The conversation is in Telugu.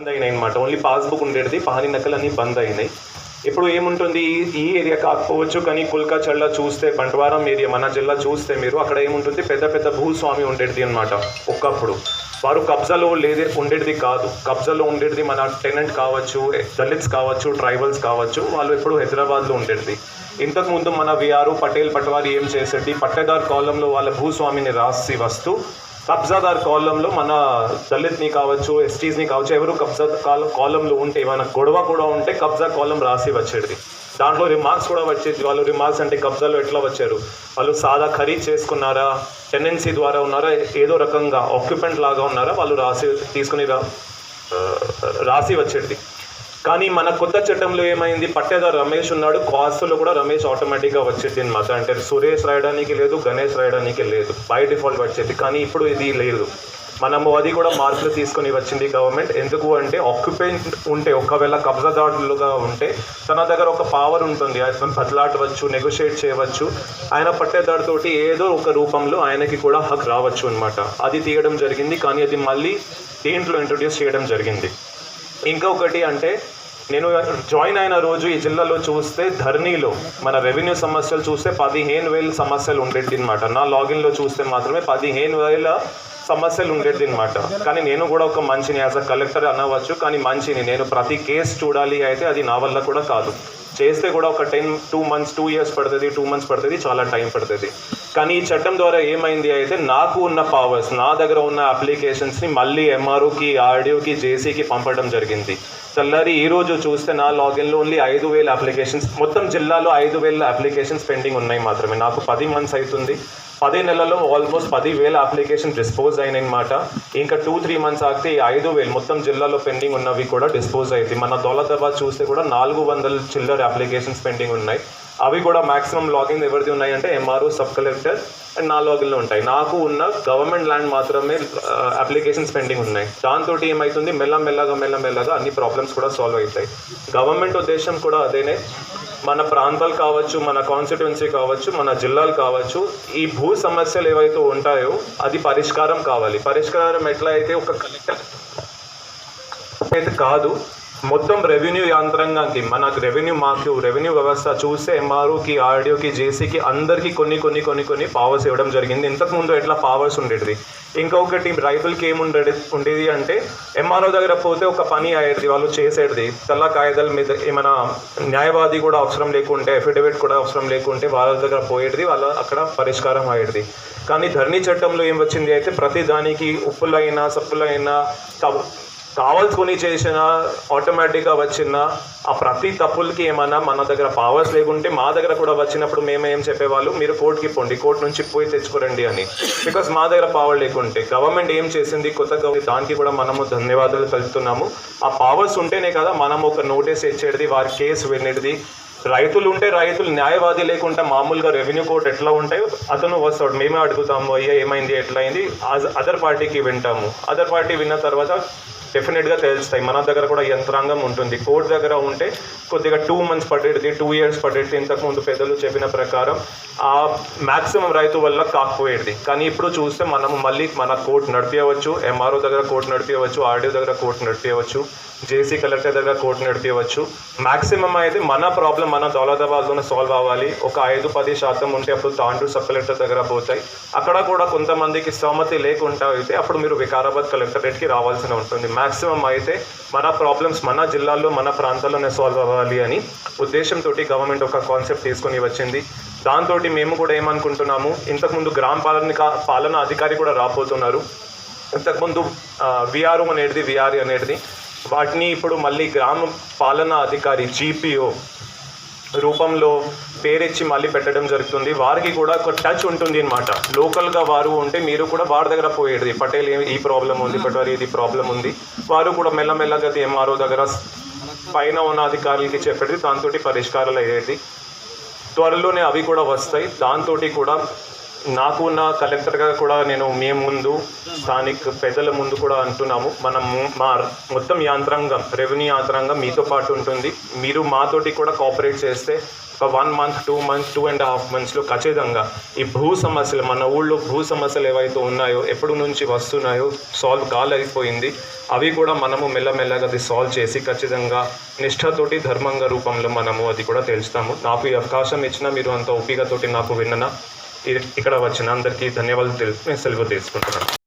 బంద్ అయినాయి అనమాట ఓన్లీ పాస్బుక్ ఉండేది పాని నకలు అన్నీ బంద్ అయినాయి. ఇప్పుడు ఏముంటుంది? ఈ- ఏరియా కాకపోవచ్చు కానీ కుల్కా చల్ల చూస్తే బంట్వారం ఏరియా మన జిల్లా చూస్తే మీరు అక్కడ ఏముంటుంది? పెద్ద పెద్ద భూస్వామి ఉండేది అనమాట ఒకప్పుడు వారు కబ్జాలో లేదే ఉండేది కాదు. కబ్జాలో ఉండేది మన టెనెంట్ కావచ్చు దళిత్స్ కావచ్చు ట్రైబల్స్ కావచ్చు వాళ్ళు ఎప్పుడు హైదరాబాద్లో ఉండేది ఇంతకు ముందు మన విఆర్ పటేల్ పటవారి ఏం చేసేది పట్టేదార్ కాలంలో వాళ్ళ భూస్వామిని రాసి వస్తూ కబ్జాదార్ కాలంలో మన దళిత్ని కావచ్చు ఎస్టీస్ని కావచ్చు ఎవరు కబ్జా కాల కాలంలో ఉంటే ఏమైనా గొడవ కూడా ఉంటే కబ్జా కాలం రాసి వచ్చేది. దాంట్లో రిమార్క్స్ కూడా వచ్చేది. వాళ్ళు రిమార్క్స్ అంటే కబ్జాలో ఎట్లా వచ్చారు? వాళ్ళు సాదా ఖరీదు చేసుకున్నారా? టెండెన్సీ ద్వారా ఉన్నారా? ఏదో రకంగా ఆక్యుపెంట్ లాగా ఉన్నారా? వాళ్ళు రాసి తీసుకుని రాసి వచ్చేది. కానీ మన కొత్త చట్టంలో ఏమైంది? పట్టేదారు రమేష్ ఉన్నాడు. కాస్ట్లో కూడా రమేష్ ఆటోమేటిక్గా వచ్చేది అనమాట అంటే సురేష్ రాయడానికి లేదు గణేష్ రాయడానికి లేదు. బై డిఫాల్ట్ వచ్చేది కానీ ఇప్పుడు ఇది లేదు. మనము అది కూడా మార్పులు తీసుకొని వచ్చింది గవర్నమెంట్. ఎందుకు అంటే ఆక్యుపెంట్ ఉంటే ఒకవేళ కబ్జాదారులుగా ఉంటే తన దగ్గర ఒక పవర్ ఉంటుంది. అతను బదలాటవచ్చు నెగోషియేట్ చేయవచ్చు. ఆయన పట్టేదారితోటి ఏదో ఒక రూపంలో ఆయనకి కూడా హక్ రావచ్చు అనమాట అది తీయడం జరిగింది. కానీ అది మళ్ళీ దీంట్లో ఇంట్రొడ్యూస్ చేయడం జరిగింది? ఇంకొకటి అంటే నేను జాయిన్ అయిన రోజు ఈ జిల్లాలో చూస్తే ధర్నీలో మన రెవెన్యూ సమస్యలు చూస్తే పదిహేను వేల సమస్యలు ఉండేది అనమాట నా లాగిన్లో చూస్తే మాత్రమే పదిహేను వేల సమస్యలు ఉండేది అనమాట కానీ నేను కూడా ఒక మంచిని యాజ్ అ కలెక్టర్ అనవచ్చు కానీ మంచిని. నేను ప్రతి కేసు చూడాలి అయితే అది నా వల్ల కూడా కాదు. చేస్తే కూడా ఒక ten two months two years పడుతుంది టూ మంత్స్ పడుతుంది చాలా టైం పడుతుంది. కానీ ఈ చట్టం ద్వారా ఏమైంది అయితే నాకు ఉన్న పవర్స్ నా దగ్గర ఉన్న అప్లికేషన్స్ని మళ్ళీ ఎంఆర్ఓకి ఆర్డీఓకి జేసీకి పంపడం జరిగింది. తెల్లారి ఈ రోజు చూస్తే నా లాగిన్లో ఓన్లీ ఐదు వేల అప్లికేషన్స్ మొత్తం జిల్లాలో ఐదు వేల అప్లికేషన్స్ పెండింగ్ ఉన్నాయి మాత్రమే. నాకు పది మంత్స్ అవుతుంది. పది నెలల్లో ఆల్మోస్ట్ పది వేల అప్లికేషన్ డిస్పోజ్ అయినమాట ఇంకా టూ త్రీ మంత్స్ ఆగితే ఈ ఐదు వేలు మొత్తం జిల్లాలో పెండింగ్ ఉన్నవి కూడా డిస్పోజ్ అవుతాయి మన దౌలతాబాద్ చూస్తే కూడా నాలుగు వందల చిల్లర అప్లికేషన్స్ పెండింగ్ ఉన్నాయి. అవి కూడా మాక్సిమం లాగిన్ ఎవరిది ఉన్నాయంటే ఎంఆర్ఓ సబ్ కలెక్టర్ అండ్ నా లాగిన్లో ఉంటాయి. నాకు ఉన్న గవర్నమెంట్ ల్యాండ్ మాత్రమే అప్లికేషన్స్ పెండింగ్ ఉన్నాయి. దాంతో ఏమవుతుంది మెల్లమెల్లగా మెల్లమెల్లగా అన్ని ప్రాబ్లమ్స్ కూడా సాల్వ్ అవుతాయి. గవర్నమెంట్ ఉద్దేశం కూడా అదేనే. మన ప్రాంతాలు కావచ్చు మన కాన్స్టిట్యున్సీ కావచ్చు మన జిల్లాలు కావచ్చు ఈ భూ సమస్యలు ఏవైతే ఉంటాయో అది పరిష్కారం కావాలి. పరిష్కారం ఎట్లా అయితే ఒక కలెక్టర్ అయితే కాదు మొత్తం రెవెన్యూ యంత్రాంగానికి మనకు రెవెన్యూ మాకు రెవెన్యూ వ్యవస్థ చూస్తే ఎంఆర్ఓకి ఆర్డీఓకి జేసీకి అందరికీ కొన్ని కొన్ని కొన్ని కొన్ని పవర్స్ ఇవ్వడం జరిగింది. ఇంతకుముందు ఎట్లా పవర్స్ ఉండేది ఇంకొకటి రైతులకి ఏముండేది ఉండేది అంటే ఎంఆర్ఓ దగ్గర పోతే ఒక పని అయ్యేది వాళ్ళు చేసేది. తెల్ల కాగితాల మీద ఏమైనా న్యాయవాది కూడా అవసరం లేకుంటే అఫిడవిట్ కూడా అవసరం లేకుంటే వాళ్ళ దగ్గర పోయేది వాళ్ళ అక్కడ పరిష్కారం అయ్యేది. కానీ ధరణి చట్టంలో ఏం వచ్చింది అయితే ప్రతి దానికి ఉప్పులైనా సప్పులైనా కావాల్సుకొని చేసిన ఆటోమేటిక్గా వచ్చిన ఆ ప్రతి తప్పులకి ఏమన్నా మన దగ్గర పవర్స్ లేకుంటే మా దగ్గర కూడా వచ్చినప్పుడు మేము ఏం చెప్పేవాళ్ళు? మీరు కోర్టుకి పోండి కోర్టు నుంచి పోయి తెచ్చుకోరండి అని. బికాస్ మా దగ్గర పవర్ లేకుంటే గవర్నమెంట్ ఏం చేసింది? కొత్తగా దానికి కూడా మనము ధన్యవాదాలు కలుపుతున్నాము ఆ పవర్స్ ఉంటేనే కదా మనం ఒక నోటీస్ ఇచ్చేది వారి కేసు వినేది. రైతులు ఉంటే రైతులు న్యాయవాది లేకుండా మామూలుగా రెవెన్యూ కోర్ట్ ఎట్లా ఉంటాయో అతను వస్తాడు. మేమే అడుగుతాము అయ్యా ఏమైంది ఎట్లా అయింది అదర్ పార్టీకి వింటాము. అదర్ పార్టీ విన్న తర్వాత డెఫినెట్గా తెలుస్తాయి. మన దగ్గర కూడా యంత్రాంగం ఉంటుంది. కోర్టు దగ్గర ఉంటే కొద్దిగా టూ మంత్స్ పట్టేది టూ ఇయర్స్ పట్టేది ఇంతకుముందు పెద్దలు చెప్పిన ప్రకారం ఆ మ్యాక్సిమం రైతు వల్ల కాకపోయేది కానీ ఇప్పుడు చూస్తే మనం మళ్ళీ మన కోర్టు నడిపించవచ్చు ఎంఆర్ఓ దగ్గర కోర్టు నడిపించవచ్చు ఆర్డీఓ దగ్గర కోర్టు నడిపించవచ్చు జేసీ కలెక్టర్ దగ్గర కోర్టు నడిపించవచ్చు మ్యాక్సిమం అయితే మన ప్రాబ్లం మన దౌలతాబాద్లోనే సాల్వ్ అవ్వాలి. ఒక ఐదు పది శాతం ఉంటే అప్పుడు తాండూరు సబ్ కలెక్టర్ దగ్గర పోతాయి. అక్కడ కూడా కొంతమందికి సహమతి లేకుండా అయితే అప్పుడు మీరు వికారాబాద్ కలెక్టరేట్కి రావాల్సి ఉంటుంది. మ్యాక్సిమం అయితే మన ప్రాబ్లమ్స్ మన జిల్లాల్లో మన ప్రాంతాల్లోనే సాల్వ్ అవ్వాలి అని ఉద్దేశంతో గవర్నమెంట్ ఒక కాన్సెప్ట్ తీసుకొని వచ్చింది. దాంతో మేము కూడా ఏమనుకుంటున్నాము? ఇంతకుముందు గ్రామ పాలన పాలన అధికారి కూడా రాబోతున్నారు. ఇంతకుముందు విఆర్ఓ అనేది విఆర్ఏ అనేది వాటిని ఇప్పుడు మళ్ళీ గ్రామ పాలనా అధికారి జీపీఓ రూపంలో పేరిచ్చి మళ్ళీ పెట్టడం జరుగుతుంది. వారికి కూడా ఒక టచ్ ఉంటుంది అనమాట లోకల్గా వారు ఉంటే మీరు కూడా వారి దగ్గర పోయేది. పటేల్ ఈ ప్రాబ్లం ఉంది పటవారి ఇది ప్రాబ్లం ఉంది. వారు కూడా మెల్లమెల్లగా ఎంఆర్ఓ దగ్గర పైన ఉన్న అధికారులకి చెప్పేది. దాంతో పరిష్కారాలు అయ్యేది. త్వరలోనే అవి కూడా వస్తాయి. దాంతో కూడా నాకు నా కలెక్టర్గా కూడా నేను మేము ముందు స్థానిక పెద్దల ముందు కూడా అంటున్నాము. మనం మా మొత్తం యాంత్రాంగం రెవెన్యూ యాంత్రాంగం మీతో పాటు ఉంటుంది. మీరు మాతోటి కూడా కోఆపరేట్ చేస్తే ఒక one month two months two and half మంత్స్లో ఖచ్చితంగా ఈ భూ సమస్యలు మన ఊళ్ళో భూ సమస్యలు ఏవైతే ఉన్నాయో ఎప్పటి నుంచి వస్తున్నాయో సాల్వ్ కాలేకపోయింది అవి కూడా మనము మెల్లమెల్లగా అది సాల్వ్ చేసి ఖచ్చితంగా నిష్ఠతోటి ధర్మంగా రూపంలో మనము అది కూడా తెలుస్తాము. నాకు ఈ అవకాశం ఇచ్చిన మీరు అంత ఓపికతోటి నాకు విన్నన. ఇక్కడ వచ్చిన అందరికీ ధన్యవాదాలు తెలుసు నేను సెలవు తీసుకుంటున్నాను.